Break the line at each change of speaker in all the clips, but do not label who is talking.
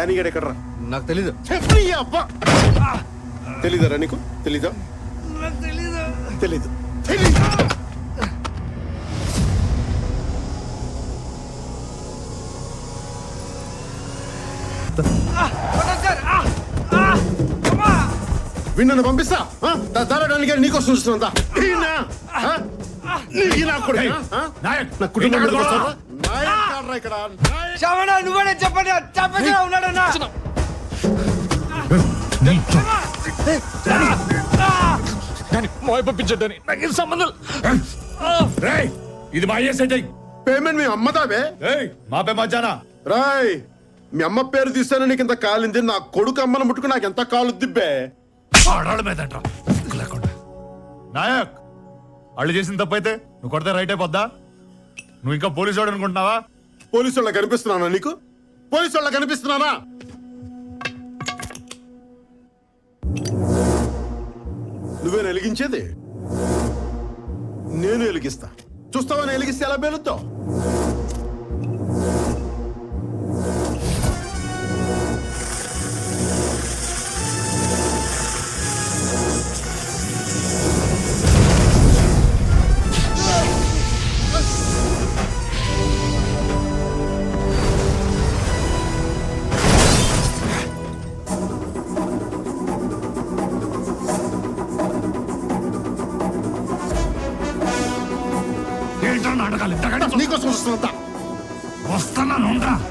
Danny గడ్ ఎక్కడరా?
నాకు తెలీదు.
తెలీదరా నీకు? తెలీదా? తెలీదు. తెలీదు. వీణ్ణను పంపిస్తా? ఆ? దా- దారా డానీ గడ్ నీకోసం చూస్తున్నా నా కుటుంబం
ఇక్కడ
శ్రవణ నువ్వే చెప్పండి. చెప్పండి ఉన్నాడన్నా.
మోయ పంపించండి నాకు ఇది సంబంధం? రేయ్ ఇది మా అయ్యే సెట్ అయ్యి
పేమెంట్
ఏయ్ మా పే
రాయ్ మీ అమ్మ పేరు తీస్తాను నీకు ఇంత కాలింది నా కొడుకు అమ్మను ముట్టుకు నాకు ఎంత కాలు దిబ్బే?
ఆడాళ్ళ మీద లేకుండా. నాయక్ వాళ్ళు చేసిన తప్పైతే నువ్వు కొడితే రైట్ అయిపోద్దా? నువ్వు ఇంకా పోలీసు వాడు అనుకుంటున్నావా?
పోలీసు వాళ్ళ కనిపిస్తున్నానా నీకు? పోలీసు వాళ్ళ కనిపిస్తున్నానా? నువ్వే వెలిగించేది? నేను వెలిగిస్తా. చూస్తావా నేను వెలిగిస్తే ఎలా పేలుతావు?
そうだ
おっ
さんなのんだ。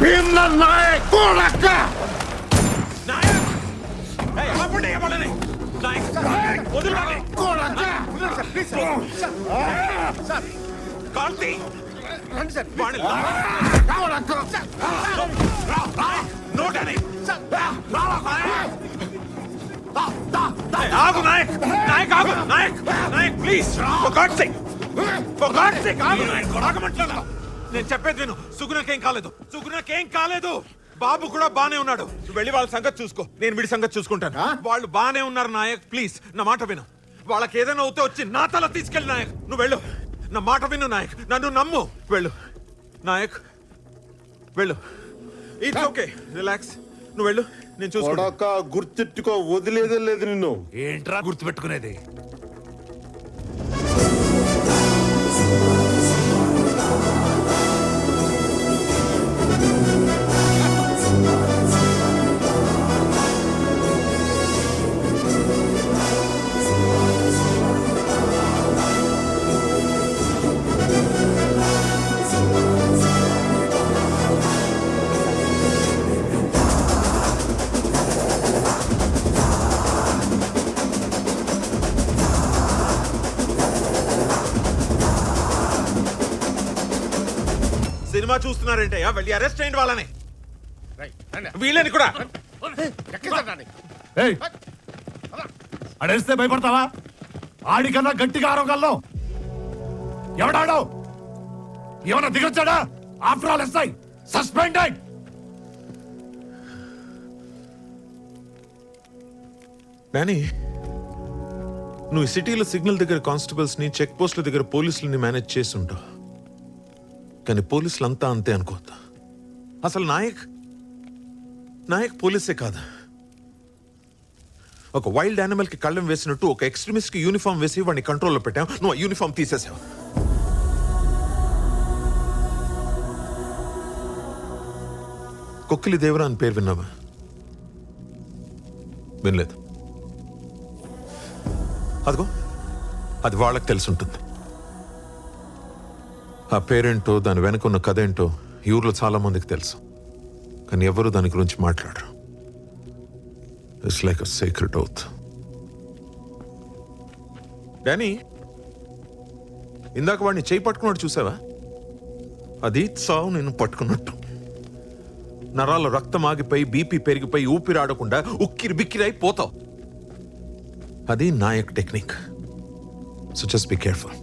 ఉండరా
నాయక్ కొడక కొడక
ఆగు నాయక్ నాయక్ ఆగు Nayak Nayak please for god sake for god sake ఆగు నాయక్ ఆగమంటున్నా నేను చెప్పేది విను. సుగుణకేం కాలేదు. సుగుణకేం కాలేదు. బాబు కూడా బానే ఉన్నాడు. నువ్వు వెళ్ళి వాళ్ళ సంగతి చూసుకో. నేను వీడి సంగతి చూసుకుంటాను? వాళ్ళు బానే ఉన్నారు నాయక్. ప్లీజ్ నా మాట విను. వాళ్ళకి ఏదైనా అవుతే వచ్చి నా తల తీసుకెళ్ళి నాయక్. నువ్వు వెళ్ళు. నా మాట విను నాయక్. నన్ను నమ్ము. వెళ్ళు. నాయక్ వెళ్ళు. ఇట్స్ ఓకే రిలాక్స్ నువ్వు వెళ్ళు. నేను
కొడక గుర్తెట్టుకో వదిలేదే లేదు నిన్ను.
ఏంట్రా గుర్తుపెట్టుకునేది?
చూస్తున్నారంటే వెళ్ళి అరెస్ట్ అయ్యండి వాళ్ళని. వీళ్ళని కూడా.
ఏయ్ అడేస్తే భయపడతావా? ఆడికన్నా గట్టిగా ఆరోగల్లో ఎవడాడో ఏమన్నా దిగొచ్చాడా? After all SI suspended
Danny నువ్వు ఈ సిటీలో సిగ్నల్ దగ్గర కానిస్టేబుల్స్ని చెక్ పోస్టుల దగ్గర పోలీసులని మేనేజ్ చేసి ఉంటావు. కానీ పోలీసులు అంతా అంతే అనుకోద్దా అసలు నాయక్ నాయక్ పోలీసే కాదు. ఒక వైల్డ్ యానిమల్కి కి కళ్ళం వేసినట్టు ఒక ఎక్స్ట్రీమిస్ట్కి యూనిఫామ్ వేసి వాడిని కంట్రోల్లో పెట్టావు. నువ్వు ఆ యూనిఫామ్ తీసేసావు. కొక్కిలి దేవరా అని పేరు విన్నావా? వినలేదు. అదిగో అది వాళ్ళకి తెలిసి ఉంటుంది. ఆ పేరేంటో దాని వెనుకున్న కథ ఏంటో ఈ ఊర్లో చాలా మందికి తెలుసు. కానీ ఎవరు దాని గురించి మాట్లాడరు. ఇట్స్ లైక్ అ సీక్రెట్ అవుత్ డానీ ఇందాక వాడిని చేయి పట్టుకున్నాడు చూసావా? అది సావు నేను పట్టుకున్నట్టు. నరాల రక్తం ఆగిపోయి బీపీ పెరిగిపోయి ఊపిరాడకుండా ఉక్కిరి బిక్కిరి అయిపోతావు. అది Nayak technique. So just be careful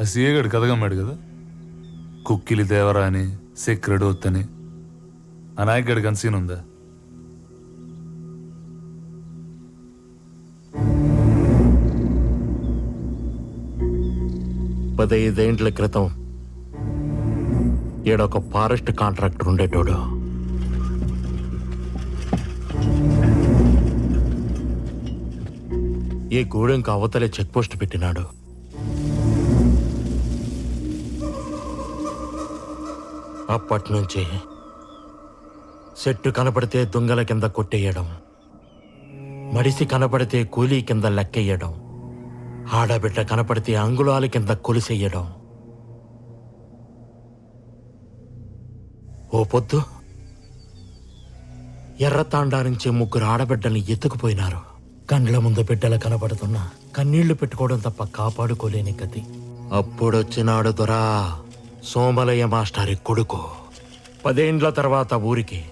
ఆ సీఏ కథగమ్మాడు కదా? కుక్కిలి దేవరా అని సెక్రెడ్ వత్తని ఆ నాయక్ గడికి సీన్ ఉందా?
పదైదేండ్ల క్రితం ఈడొక ఫారెస్ట్ కాంట్రాక్టర్ ఉండేటోడు. ఈ గూడెంకి అవతలే చెక్ పోస్ట్ పెట్టినాడు. అప్పటి నుంచి చెట్టు కనపడితే దొంగల కింద కొట్టేయడం మడిసి కనపడితే కూలీ కింద లెక్కెయ్యడం ఆడబిడ్డ కనపడితే అంగుళాల కింద కొలిసెయ్యడం ఓ పొద్దు ఎర్రతాండా నుంచి ముగ్గురు ఆడబిడ్డల్ని ఎత్తుకుపోయినారు. కండ్ల ముందు బిడ్డలు కనబడుతున్నా కన్నీళ్ళు పెట్టుకోవడం తప్ప కాపాడుకోలేని గతి. అప్పుడొచ్చినాడు దొరా. సోమలయ్య మాస్టారి కొడుకు. పదేండ్ల తర్వాత ఊరికి.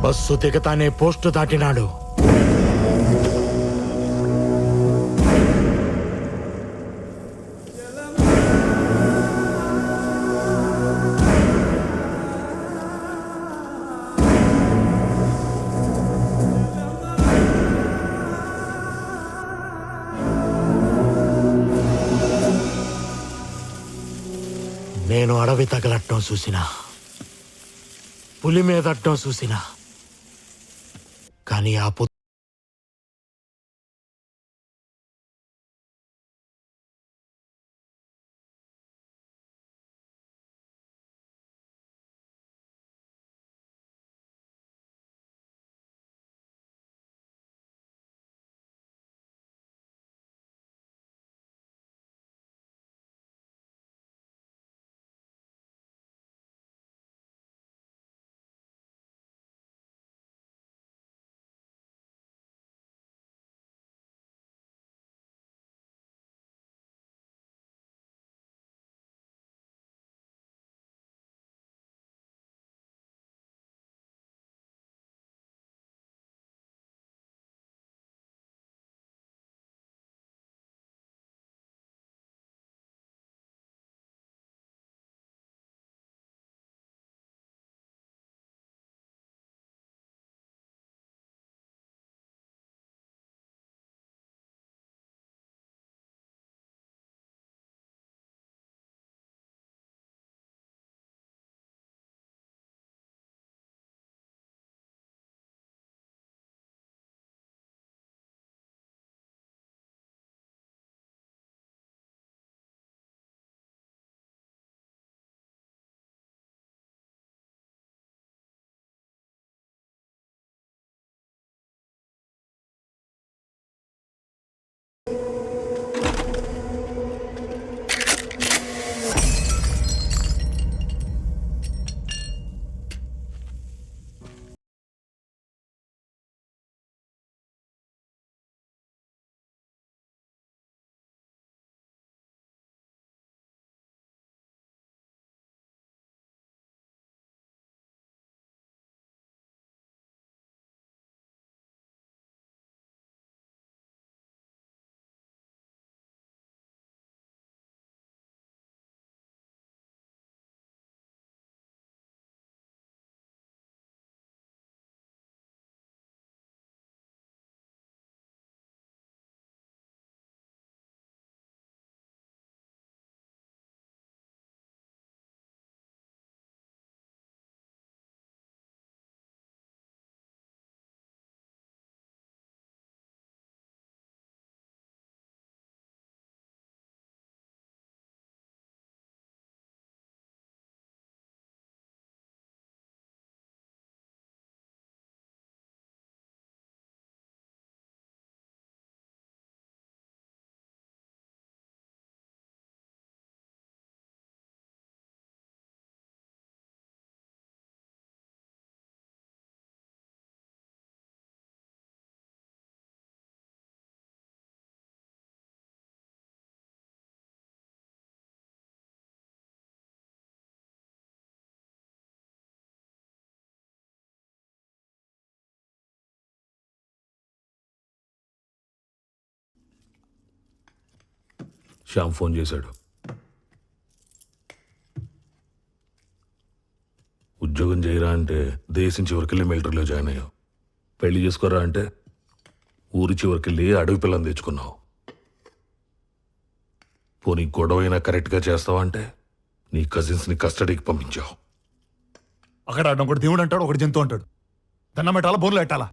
బస్సు దిగతానే పోస్టు దాటినాడు. నేను తగలట్టం చూసినా. పులి మీదట్టం చూసినా. కానీ ఆ
శ్యామ్ ఫోన్ చేశాడు. ఉద్యోగం చేయరా అంటే దేశం చివరికెళ్ళి మిలిటరీలో జాయిన్ అయ్యావు. పెళ్ళి చేసుకోరా అంటే ఊరి చివరికెళ్ళి అడవి పిల్లని తెచ్చుకున్నావు. పోనీ గొడవైనా కరెక్ట్గా చేస్తావా అంటే నీ కజిన్స్ని కస్టడీకి పంపించావు.
అక్కడ ఒకటి దేవుడు అంటాడు ఒకటి జంతువు అంటాడు. దండం పెట్టాలా బోన్లు పెట్టాలా